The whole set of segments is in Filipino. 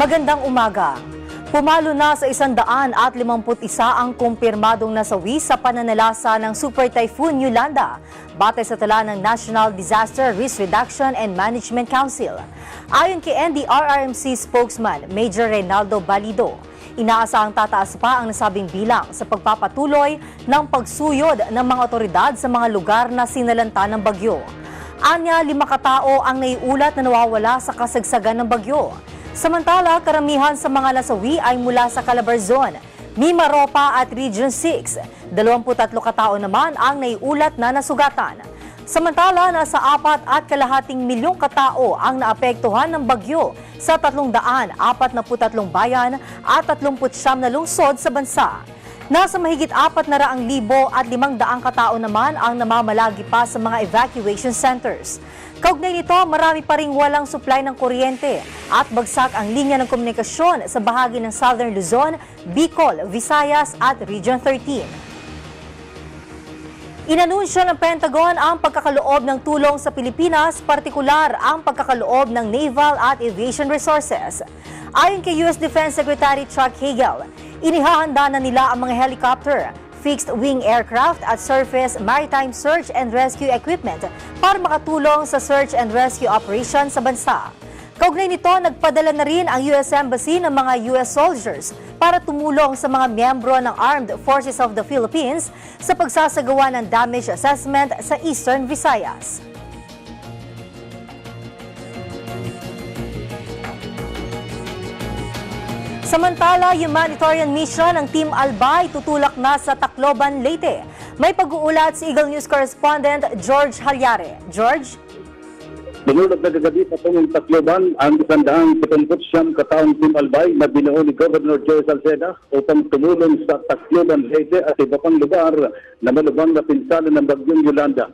Magandang umaga. Pumalo na sa 151 ang kumpirmadong nasawi sa pananalasa ng Super Typhoon Yolanda batay sa tala ng National Disaster Risk Reduction and Management Council. Ayon kay NDRRMC spokesman Major Reynaldo Balido, inaasahang tataas pa ang nasabing bilang sa pagpapatuloy ng pagsuyod ng mga otoridad sa mga lugar na sinalanta ng bagyo. Anya, lima katao ang naiulat na nawawala sa kasagsagan ng bagyo. Samantala, karamihan sa mga nasawi ay mula sa Calabarzon, Mimaropa at Region 6. 23 katao naman ang naiulat na nasugatan. Samantala, nasa apat at kalahating milyong katao ang naapektuhan ng bagyo sa 343 bayan at 39 na lungsod sa bansa. Nasa mahigit apat na raang libo at limang daang katao naman ang namamalagi pa sa mga evacuation centers. Kaugnay nito, marami pa ring walang supply ng kuryente at bagsak ang linya ng komunikasyon sa bahagi ng Southern Luzon, Bicol, Visayas at Region 13. Inanunsyo ng Pentagon ang pagkakaloob ng tulong sa Pilipinas, partikular ang pagkakaloob ng naval at aviation resources. Ayon kay U.S. Defense Secretary Chuck Hagel, inihahanda na nila ang mga helicopter, fixed-wing aircraft at surface maritime search and rescue equipment para makatulong sa search and rescue operation sa bansa. Kaugnay nito, nagpadala na rin ang U.S. Embassy ng mga U.S. soldiers para tumulong sa mga miyembro ng Armed Forces of the Philippines sa pagsasagawa ng damage assessment sa Eastern Visayas. Samantala, humanitarian mission ng Team Albay tutulak na sa Tacloban, Leyte. May pag-uulat si Eagle News correspondent George Halyare. George? Binulog na kagabi sa tungong Tacloban ang isandahang 79 kataong Team Albay na binuo ni Governor Joe Salceda upang tumulong sa Tacloban, Leyte at iba pang lugar na malubang na pinsala ng bagyong Yolanda.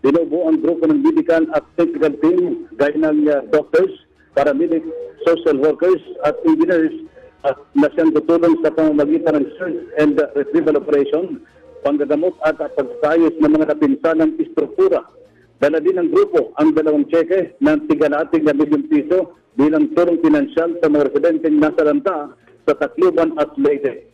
Binubuo ang grupo ng medical at technical team gaya ng uh, doctors, paramedics, social workers at engineers at na siyang tutulong sa pamamagitan ng search and retrieval operation, panggagamot at pagtayos ng mga napinsalang istruktura Dala din ng grupo ang dalawang tseke ng tigalating na milyong piso bilang tulong pinansyal sa mga residenteng nasa lanta sa Tacloban at Leyte.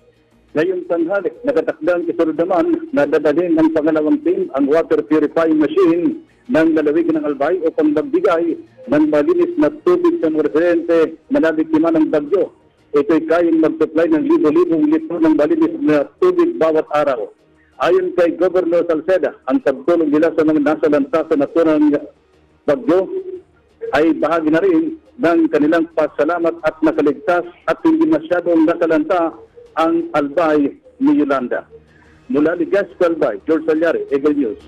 Ngayong tanghali, nakatakdang isunod naman na dadalhin ng pangalawang team ang water purifying machine ng lalawig ng Albay upang magbigay ng malinis na tubig sa mga residente na nabiktima ng bagyo. Ito'y kayang mag-supply ng libo-libong litro ng malinis na tubig bawat araw. Ayon kay Governor Salceda, ang pagtulong nila sa mga nasa lanta sa naturang bagyo ay bahagi na rin ng kanilang pasalamat at nakaligtas at hindi masyadong nakalanta ang albay ni Yolanda. Mula ni Gaspar Albay, George Salyari, Eagle News.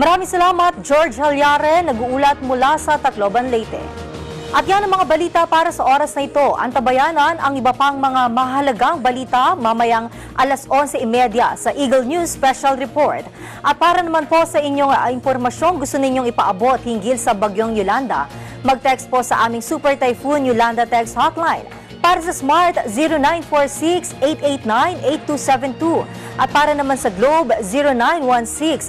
Maraming salamat, George Halyare, nag-uulat mula sa Tacloban, Leyte. At yan ang mga balita para sa oras na ito. Antabayanan ang iba pang mga mahalagang balita mamayang alas 11.30 sa Eagle News Special Report. At para naman po sa inyong ah, impormasyon gusto ninyong ipaabot hinggil sa bagyong Yolanda, mag-text po sa aming Super Typhoon Yolanda Text Hotline para sa Smart 0946-889-8272 at para naman sa Globe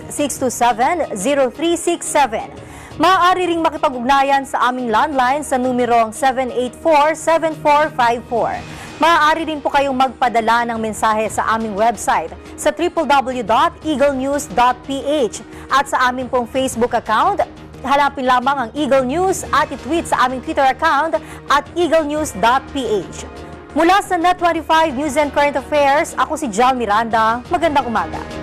0916-627-0367. Maaari ring makipag-ugnayan sa aming landline sa numerong 784-7454. Maaari rin po kayong magpadala ng mensahe sa aming website sa www.eaglenews.ph at sa aming pong Facebook account Hanapin lamang ang Eagle News at i-tweet sa aming Twitter account at eaglenews.ph. Mula sa Net25 News and Current Affairs, ako si Jal Miranda. Magandang umaga.